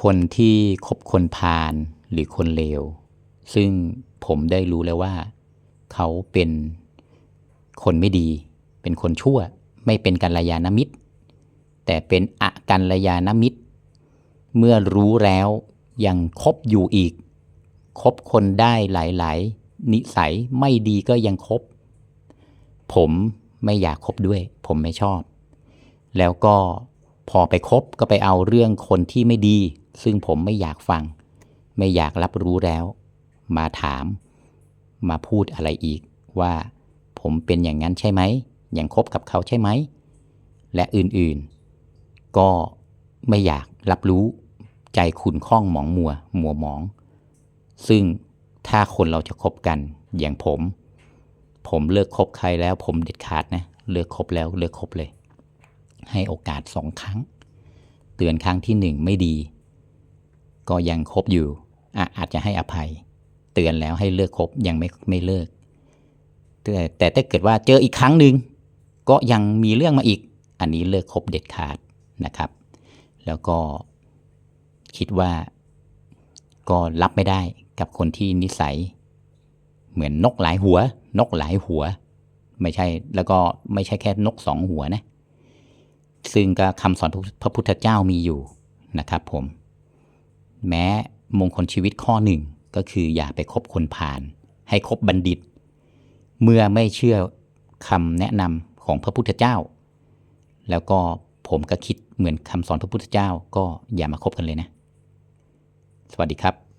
คนที่คบคนพาลหรือคนเลว ซึ่งผมได้รู้แล้วว่า เขาเป็นคนไม่ดี เป็นคนชั่ว ไม่เป็นกัลยาณมิตร แต่เป็นอกัลยาณมิตร เมื่อรู้แล้วยังคบอยู่อีก คบคนได้หลาย ๆ นิสัยไม่ดีก็ยังคบ ผมไม่อยากคบด้วย ผมไม่ชอบ แล้วก็ พอไปคบก็ไปเอาเรื่องคนที่ไม่ดี ซึ่งผมไม่อยากฟัง ไม่อยากรับรู้แล้ว มาถาม มาพูดอะไรอีกว่าผมเป็นอย่างนั้นใช่ไหม อยังคบกับเขาใช่ไหม และอื่นๆ ก็ไม่อยากรับรู้ใจขุนข้องหมองมัวมัวหมอง ซึ่งถ้าคนเราจะคบกันอย่างผม ผมเลิกคบใครแล้วผมเด็ดขาดนะ เลิกคบแล้วเลิกคบเลย ให้โอกาสสองครั้ง เตือนครั้งที่หนึ่งไม่ดี ก็ยังคบอยู่ออาจจะให้อภัย เตือนแล้วให้เลิกคบยังไม่ไม่เลิก แต่แต่ถ้าเกิดว่าเจออีกครั้งหนึ่งก็ยังมีเรื่องมาอีก อันนี้เลิกคบเด็ดขาดนะครับ แล้วก็คิดว่าก็รับไม่ได้กับคนที่นิสัย เหมือนนกหลายหัว นกหลายหัว ไม่ใช่แล้วก็ไม่ใช่แค่นกสองหัวนะ ซึ่งก็คำสอนพระพุทธเจ้ามีอยู่นะครับผม แม้มงคลชีวิตข้อหนึ่งก็คืออย่าไปคบคนผ่าน ให้คบบัณฑิต เมื่อไม่เชื่อคำแนะนำของพระพุทธเจ้า แล้วก็ผมก็คิดเหมือนคำสอนพระพุทธเจ้า ก็อย่ามาคบกันเลยนะ สวัสดีครับ